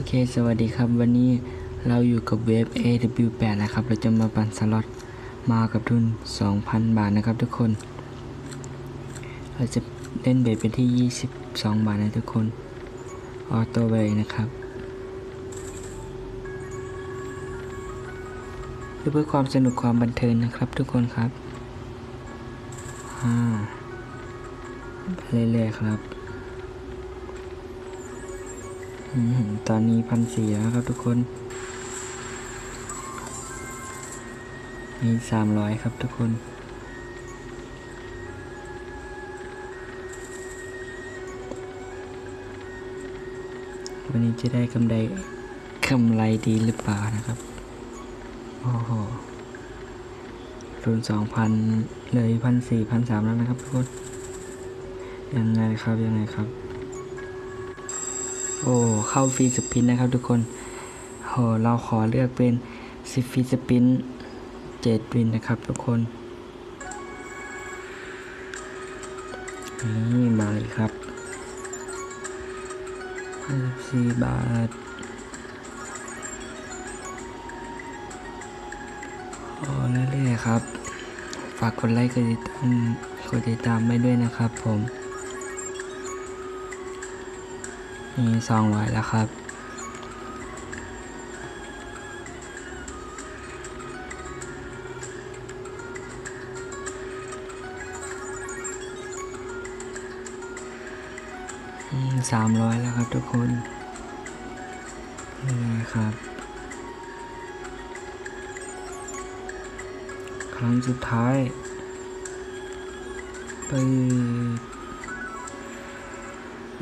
โอเค สวัสดีครับ วันนี้เราอยู่กับเว็บ AW8 นะครับ เราจะมาปั่นสล็อต มากับทุน 2,000 บาทนะครับทุกคน เราจะเล่นเบสไปที่ 22 บาทนะทุกคน ออโต้เลยนะครับ เพื่อความสนุกความบันเทิงนะครับทุกคนครับ อ่าเรื่อยๆครับ ตอนนี้พันสี่แล้วครับทุกคน มีสามร้อยครับทุกคนวันนี้จะได้กำไรกำไรดีหรือเปล่านะครับ โอ้โหรุนสองพันเลยพันสี่พันสามแล้วนะครับทุกคน ยังไงครับยังไงครับ โอ้เข้าฟรีสปินนะครับทุกคนโหเราขอเลือกเป็นสิฟรีสปินเจ็ดวินนะครับทุกคนนี่มาเลยครับ54บาทโอ้เรื่อยๆครับ ฝากกดไลค์กดติดตามกดติดตามไว้ด้วยนะครับผม นี่สองร้อยแล้วครับ สามร้อยแล้วครับทุกคนนี่ครับ ครั้งสุดท้ายไป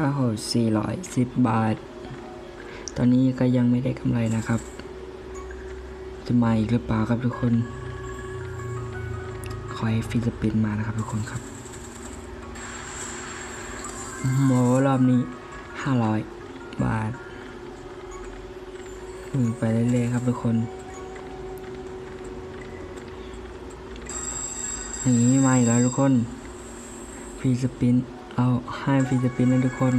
ห้าหกสี่ร้อยสิบบาท ตอนนี้ก็ยังไม่ได้กำไรนะครับ จะมาอีกหรือเปล่าครับทุกคน ขอให้ฟิลิปปินส์มานะครับทุกคนครับโมรอบนี้ห้าร้อยบาทไปเรื่อยๆครับทุกคนอย่างนี้มาอีกแล้วทุกคนฟรีสปิน เอาให้ฟรีสปินนะทุกคน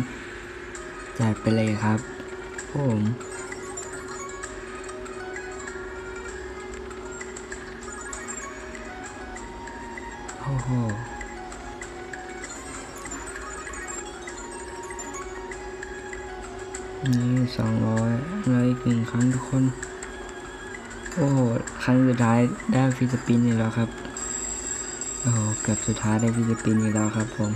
จัดไปเลยครับผมโอ้โหนี่สองร้อยแล้วอีกหนึ่งครั้งทุกคน โอ้โห ครั้งสุดท้ายได้ฟิลิปปินส์อีกแล้วครับ โอ้โห เกือบสุดท้ายได้ฟิลิปปินส์อีกแล้วครับผม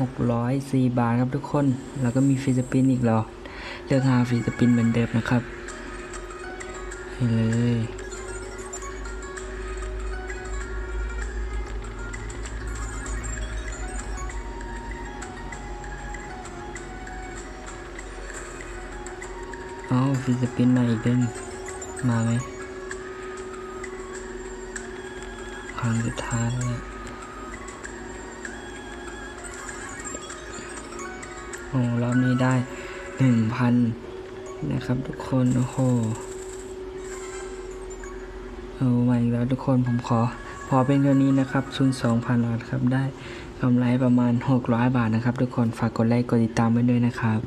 หกร้อยสี่บาทครับทุกคน แล้วก็มีฟิลิปปินส์อีกแล้วเลือกหาฟิลิปปินส์เหมือนเดิมนะครับให้เลยเอาฟิลิปปินส์มาอีกเด้งมาไหมครั้งสุดท้ายแล้วเนี่ย โอ้รอบนี้ได้หนึ่งพันนะครับทุกคน โอ้โหเอามาอีกแล้วทุกคนผมขอ พอเป็นเท่านี้นะครับชุนสองพันบาทครับได้กำไรประมาณ 600 บาทนะครับ ทุกคนฝากกดไลค์กดติดตามไว้ด้วยนะครับ